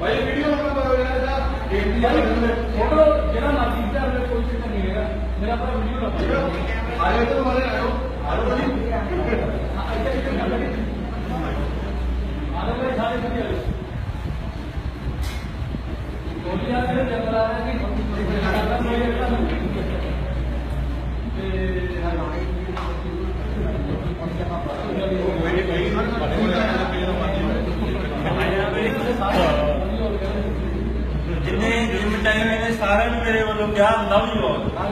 ਭਾਈ video ਬਣਾਉਣਾ ਜਿਹੜਾ ਬੇਨਤੀ ਆ ਫੋਟੋ ਜਿਹੜਾ ਮਰਜ਼ੀ ਦਾ ਮੇਰੇ ਕੋਈ ਚੱਕਰ ਨਹੀਂ ਹੈਗਾ ਮੇਰਾ ਆਪਣਾ ਵੀਡੀਓ ਨਾ ਪਾਓ ਆਇਓ ਤੇ ਮਾਰੇ ਆਇਓ ਆਇਓ ਜੀ ਆਲੇ ਭਾਈ ਸਾਰੇ ਵਧੀਆ ਨੇ ਗੋਲੀਆਂ ਦੇ ਜੰਗਲ ਆ ਰਹੇ ਜਿੰਨੇ ਜਿੰਮ ਟਾਈਮ ਇਹਨੇ ਸਾਰਿਆਂ ਨੂੰ ਮੇਰੇ ਵੱਲੋਂ ਕਿਹਾ ਲਵ ਯੂ ਆਲ ਇਹਨਾਂ ਫਿਰ ਆਪਾਂ ਪਹਿਲਾਂ ਗਾਣਾ ਯੂਜ਼ ਕਰਕੇ ਪਹਿਲਾਂ ਉਹ ਬਣਾਉਣਾ ਤੇ ਉਸ ਤੋਂ ਬਾਅਦ ਉਹ ਜਿਹੜਾ ਨਵਾਂ ਬਣਾਉਣਾ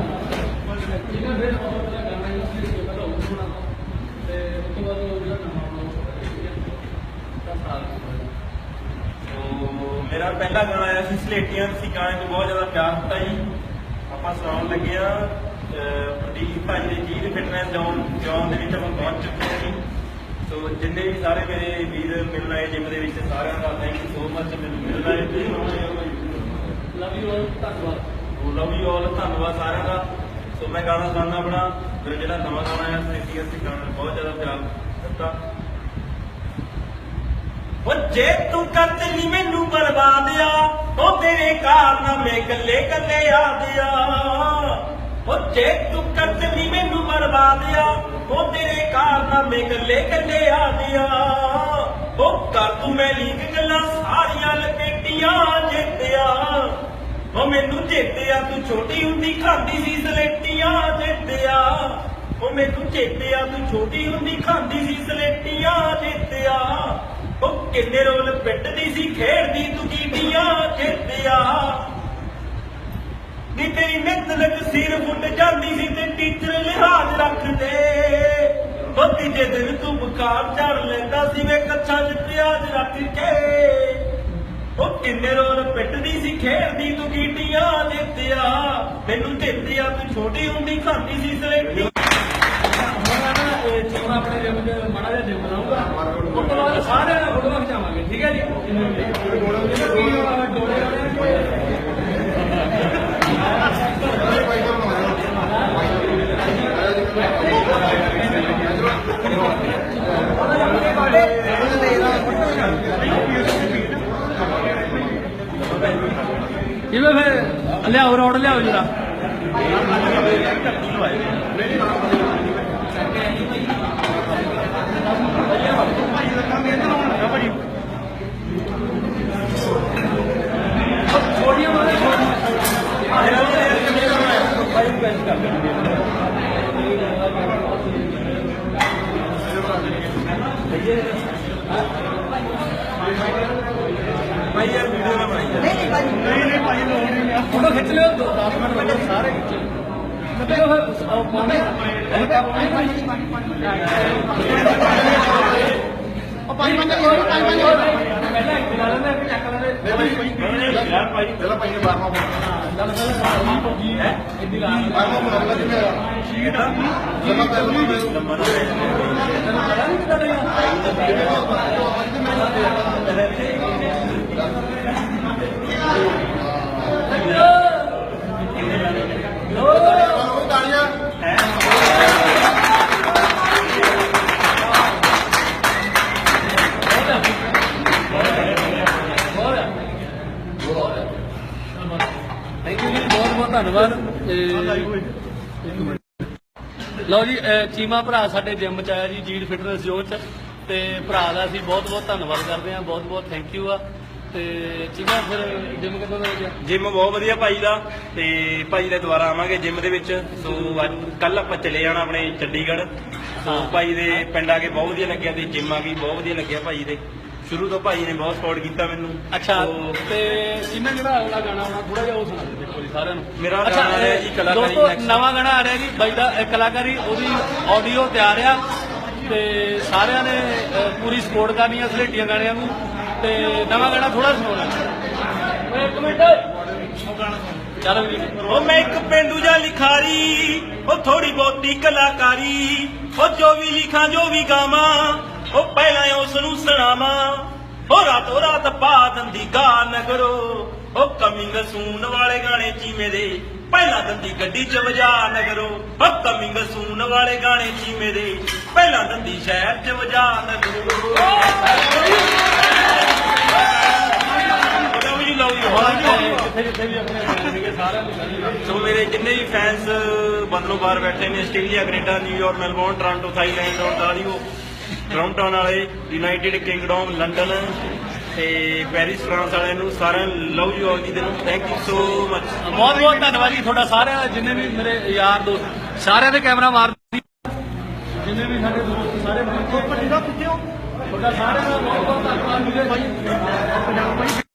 ਮੇਰਾ ਪਹਿਲਾ ਗਾਣਾ ਆਇਆ ਸੀ ਸਲੇਟੀਆਂ ਸੀ ਗਾਣੇ ਤੋਂ ਬਹੁਤ ਜ਼ਿਆਦਾ ਪਿਆਰ ਦਿੱਤਾ ਜੀ। ਆਪਾਂ ਸੁਣਾਉਣ ਲੱਗੇ ਆ ਪ੍ਰਦੀਪ ਭਾਈ ਦੇ ਜੀਤ ਫਿਟਨੈਸ ਜ਼ੋਨ ਜ਼ੋਨ ਦੇ ਵਿੱਚ ਆਪਾਂ ਪਹੁੰਚ ਚੁੱਕੇ ਹਾਂ ਜੀ। ਸੋ ਜਿੰਨੇ ਵੀ ਸਾਰੇ ਮੇਰੇ ਵੀਰ ਮਿਲਣ ਆਏ, ਜਿਮ ਦੇ ਵਿੱਚ ਸਾਰਿਆਂ ਦਾ ਥੈਂਕ ਯੂ ਸੋ ਮਚ ਮੈਨੂੰ ਮਿਲਣ ਆਏ। ਜੀ ਲਵ ਯੂ ਆਲ ਧੰਨਵਾਦ। ਲਵ ਯੂ ਆਲ ਧੰਨਵਾਦ ਸਾਰਿਆਂ ਦਾ। ਸੋ ਮੈਂ ਗਾਣਾ ਸੁਣਾਉਣਾ ਆਪਣਾ। ਫਿਰ ਜਿਹੜਾ ਨਵਾਂ ਗਾਣਾ ਆਇਆ ਸਲੇਟੀਆਂ ਸੀ ਗਾਣੇ, ਬਹੁਤ ਜ਼ਿਆਦਾ ਪਿਆਰ ਦਿੱਤਾ। ਉਹ ਜੇ ਤੂੰ ਕਰਤ ਨਹੀਂ ਮੈਨੂੰ ਬਰਬਾਦਿਆ ਉਹ ਤੇਰੇ ਕਾਰਨਾਮੇ ਗੱਲੇ ਗੱਲੇ ਆ ਉਹ ਜੇ ਤੂੰ ਕਰਤ ਨਹੀਂ ਮੈਨੂੰ ਬਰਬਾਦਿਆ ਉਹ ਤੇਰੇ ਕਾਰਨਾਮੇ ਗੱਲੇ ਗੱਲੇ ਆਦਿਆ ਉਹ ਕਰ ਤੂੰ ਮੈਂ ਲੀਕ ਗੱਲਾਂ, ਸਾਰੀਆਂ ਲਪੇਟੀਆਂ ਜਿੱਤਿਆ। ਉਹ ਮੈਨੂੰ ਜਿੱਤਿਆ ਤੂੰ ਛੋਟੀ ਹੁੰਦੀ ਖਾਂਦੀ ਸੀ ਸਲੇਟੀਆਂ ਜਿੱਤਿਆ ਉਹ ਮੈਨੂੰ ਜਿੱਤਿਆ ਤੂੰ ਛੋਟੀ ਹੁੰਦੀ ਖਾਂਦੀ ਸੀ ਸਲੇਟੀਆਂ ਜਿੱਤਿਆ ਉਹ ਕਿੰਨੇ ਰੋਲ ਪਿੱਟਦੀ ਸੀ, ਖੇਡਦੀ ਤੂੰ ਕੀਟੀਆਂ ਜਿੱਤਿਆ ਨੀ ਤੇਰੀ ਨਿੱਤ ਲੱਗ ਸਿਰ ਫੁੱਟ ਜਾਂਦੀ ਸੀ ਤੇ ਟੀਚਰ ਲਿਹਾਜ਼ ਰੱਖਦੇ ਉਹ ਤੀਜੇ ਦਿਨ ਤੂੰ ਬੁਖਾਰ ਚੜ ਲੈਂਦਾ ਸੀ ਵੇ ਕੱਛਾਂ 'ਚ ਪਿਆਜ਼ ਰੱਖ ਕੇ। ਉਹ ਕਿੰਨੇ ਰੋਲ ਪਿੱਟਦੀ ਸੀ, ਖੇਡਦੀ, ਤੂੰ ਕੀਟੀਆਂ ਜਿੱਤਿਆ ਮੈਨੂੰ ਜਿੱਤਿਆ ਤੂੰ ਛੋਟੀ ਹੁੰਦੀ, ਖਾਂਦੀ ਸੀ, ਸਲੇਟੀ। ਹੁਣ ਆਪਣੇ ਜਿਮ ਦੇ ਮਾੜਾ ਜਿਹਾ ਜਿਮ ਬਣਾਉਂਗਾ ਉਸ ਤੋਂ ਬਾਅਦ ਸਾਰਿਆਂ ਨਾਲ ਫੋਟੋ ਖਿਚਾਵਾਂਗੇ ਠੀਕ ਹੈ ਜੀ ਡੋਲੇ ਭਾਈ ਦਾ ਬਣਾਇਆ ਜਿਵੇਂ ਫਿਰ ਲਿਆਓ ਰੋਡ ਲਿਆਓ ਜਰਾ ਛੋਟੀਆਂ ਮਾਰੇ ਭਾਈ ਯਾਰ ਵੀਡੀਓ ਨਾ ਬਣਾਈ ਯਾਰ। ਫੋਟੋ ਖਿੱਚ ਲਿਓ। 10 ਮਿੰਟ ਪਹਿਲੇ ਸਾਰੇ ਖਿੱਚ ਲਿਓ ਫਿਰ। ਉਹ ਪਾਣੀ ਉਹ ਪਾਣੀ ਬੰਦ ਕਰੋ ਪਾਣੀ ਬੰਦ ਕਰੋ ਪਹਿਲਾਂ ਇੱਕ ਲਾ ਲੈਂਦੇ ਫਿਰ ਚੱਕ ਲੈਂਦੇ ਯਾਰ ਭਾਈ ਪਹਿਲਾਂ ਭਾਈ ਨੇ ਹੈ। ਇੰਦੀ ਲੱਗਾ ਲੰਮਾ ਪੈ ਲੰਮਾ ਨਾ ਪੈ। ਧੰਨਵਾਦ ਲਓ ਜੀ ਚੀਮਾ ਭਰਾ ਸਾਡੇ ਜਿਮ ਚ ਆਇਆ ਜੀ ਜੀਡ ਫਿਟਨੈਸ ਜ਼ੋਨ ਚ ਤੇ ਭਰਾ ਦਾ ਅਸੀਂ ਬਹੁਤ ਬਹੁਤ ਧੰਨਵਾਦ ਕਰਦੇ ਹਾਂ ਬਹੁਤ ਬਹੁਤ ਥੈਂਕ ਯੂ ਆ। ਤੇ ਚੀਮਾ ਫਿਰ ਜਿਮ ਕਿੱਦਾਂ ਦਾ ਲੱਗਿਆ ਜਿਮ ਬਹੁਤ ਵਧੀਆ ਭਾਈ ਦਾ ਤੇ ਭਾਈ ਦੇ ਦੁਆਰਾ ਆਵਾਂਗੇ ਜਿਮ ਦੇ ਵਿੱਚ। ਸੋ ਅੱਜ ਕੱਲ ਆਪਾਂ ਚਲੇ ਜਾਣਾ ਆਪਣੇ ਚੰਡੀਗੜ੍ਹ। ਸੋ ਹਾਂ। ਭਾਈ ਦੇ ਪਿੰਡ ਆ ਕੇ ਬਹੁਤ ਵਧੀਆ ਲੱਗਿਆ ਤੇ ਜਿਮ ਆ ਕੇ ਬਹੁਤ ਵਧੀਆ ਲੱਗਿਆ ਭਾਈ ਦੇ। ਸ਼ੁਰੂ ਤੋਂ ਭਾਈ ਨੇ ਬਹੁਤ ਸਪੋਰਟ ਕੀਤਾ ਮੈਨੂੰ। ਅੱਛਾ ਤੇ ਚੀਮਾ ਜਿਹੜਾ ਅਗਲਾ ਗਾਣਾ ਆਉਣਾ ਥੋੜਾ ਜਿਹਾ ਉਹ ਸੁਣਾ ਦਿਓ ਦੇਖੋ ਜੀ ਸਾਰਿਆਂ ਨੂੰ। ਮੇਰਾ ਅੱਛਾ, ਗਾਣਾ ਹੈ ਜੀ ਕਲਾਕਾਰੀ ਦੋਸਤੋ। ਨਵਾਂ ਗਾਣਾ ਆ ਰਿਹਾ ਜੀ ਬਾਈ ਦਾ ਕਲਾਕਾਰੀ ਉਹਦੀ ਆਡੀਓ ਤਿਆਰ ਆ। ਤੇ ਸਾਰਿਆਂ ਨੇ ਪੂਰੀ ਸਪੋਰਟ ਕਰਨੀ ਆ ਸਲੇਟੀਆਂ ਗਾਣਿਆਂ ਨੂੰ। ਤੇ ਨਵਾਂ ਗਾਣਾ ਥੋੜਾ ਸੁਣਾਉਣਾ ਓਏ ਇੱਕ ਮਿੰਟ। ਚੱਲ ਵੀ ਉਹ ਮੈਂ ਇੱਕ ਪਿੰਡੂ ਜਾਂ ਲਿਖਾਰੀ ਉਹ ਥੋੜੀ ਬਹੁਤੀ ਕਲਾਕਾਰੀ ਉਹ ਜੋ ਵੀ ਲਿਖਾਂ ਜੋ ਵੀ ਗਾਵਾਂ ਉਹ ਪਹਿਲਾਂ ਉਸ ਨੂੰ ਸੁਣਾਵਾ। ਉਹ ਰਾਤੋ ਰਾਤ ਪਾ ਦੰਦੀ ਗਾ ਨਗਰੋ ਉਹ ਕਮਿੰਗ ਸੂਨ ਵਾਲੇ ਗਾਣੇ ਜੀ ਮੇਰੇ ਪਹਿਲਾਂ ਦੰਦੀ ਗੱਡੀ ਚ ਵਜਾ ਨਗਰੋ ਉਹ ਕਮਿੰਗ ਸੂਨ ਵਾਲੇ ਗਾਣੇ ਜੀ ਮੇਰੇ ਪਹਿਲਾਂ ਦੰਦੀ ਸ਼ਹਿਰ ਚ ਵਜਾ ਨਗਰੋ ਸੋ ਮੇਰੇ ਜਿੰਨੇ ਵੀ ਫੈਨਸ ਬੰਦਲੋ ਬਾਹਰ ਬੈਠੇ ਨੇ, Australia, Canada New York Melbourne, Toronto, Thailand, ਔਰ ਦਾਰੀਓ ਟੋਰਾਂਟੋ ਵਾਲੇ ਯੂਨਾਈਟਿਡ ਕਿੰਗਡਮ ਲੰਡਨ ਤੇ ਪੈਰਿਸ ਫਰਾਂਸ ਵਾਲਿਆਂ ਨੂੰ ਸਾਰਿਆਂ ਨੂੰ ਲਵ ਯੂ ਆਲ ਜੀ ਦੇ ਨੂੰ ਥੈਂਕ ਯੂ ਸੋ ਮਚ ਬਹੁਤ ਬਹੁਤ ਧੰਨਵਾਦ ਜੀ ਤੁਹਾਡਾ ਸਾਰਿਆਂ ਦਾ ਜਿੰਨੇ ਵੀ ਮੇਰੇ ਯਾਰ ਦੋਸਤ ਸਾਰਿਆਂ ਦੇ ਕੈਮਰਾ ਮਾਰ ਜਿੰਨੇ ਵੀ ਸਾਡੇ ਦੋਸਤ ਸਾਰੇ ਤੁਹਾਡਾ ਸਾਰਿਆਂ ਦਾ ਬਹੁਤ ਬਹੁਤ ਧੰਨਵਾਦ ਵੀਰੇ